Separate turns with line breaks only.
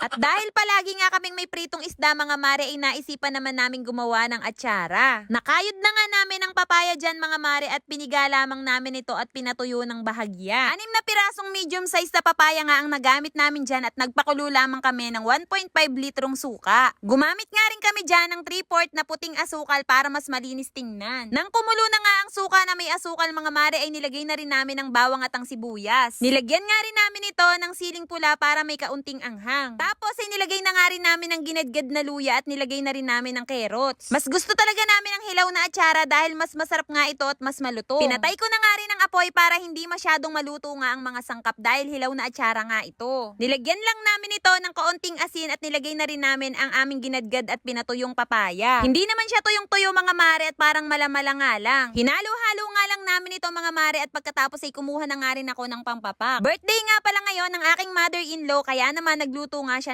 At dahil palagi nga kaming may pritong isda mga mare ay naisipan naman namin gumawa ng atsara. Nakayod na nga namin ang papaya dyan mga mare at piniga lamang namin ito at pinatuyo ng bahagya. Anim na pirasong medium size na papaya nga ang nagamit namin dyan at nagpakulo lamang kami ng 1.5 litrong suka. Gumamit nga rin kami dyan ng 3-4 na puting asukal para mas malinis tingnan. Nang kumulo na nga ang suka na may asukal mga mare ay nilagay na rin namin ang bawang at ang sibuyas. Nilagyan nga rin namin ito ng siling pula para may kaunting anghang. Tapos ay nilagay na nga rin namin ang ginadgad na luya at nilagay na rin namin ang carrots. Mas gusto talaga namin ang hilaw na atsara dahil mas masarap nga ito at mas malutong. Pinatay ko na nga rin ang apoy para hindi masyadong maluto nga ang mga sangkap dahil hilaw na atsara nga ito. Nilagyan lang namin ito ng kaunting asin at nilagay na rin namin ang aming ginadgad at pinatuyong papaya. Hindi naman siya tuyong-tuyo mga mare at parang malamala nga lang. Hinalo-halo nga lang namin ito mga mare at pagkatapos ay kumuha na nga rin ako ng pampapak. Birthday nga pala ngayon ng aking mother-in-law kaya naman nagluto nga